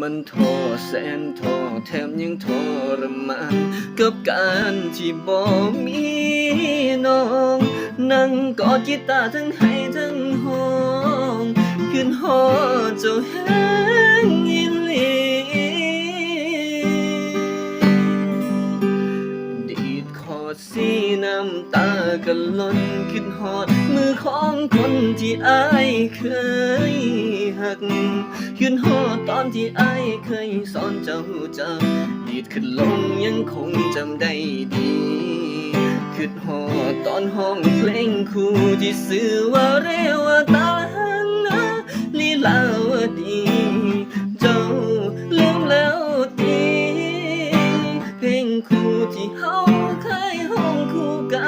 มันท้อแสนท้อแถมยังทรมานกับการที่บ่มีน้อง นั่งกอดกีตาร์ทั้งให้ทั้งห้อง ขึ้นหอดเจ้าแห้งอีหลีดีดคอสีน้ำตากันล้นขึ้นหอดมือของคนที่อายเคย กยืนหอตอนที่ไอ้เคยสอนเจ้าจำดีดขึ้นลงยังคงจำได้ดีขึ้นหอตอนห้องเพลงครูที่ซื้อว่าเรว่าตาหังนะลีลาวดีเจ้าลืมแล้วทีเพลงครูที่เฮาเคยห้องครูกัน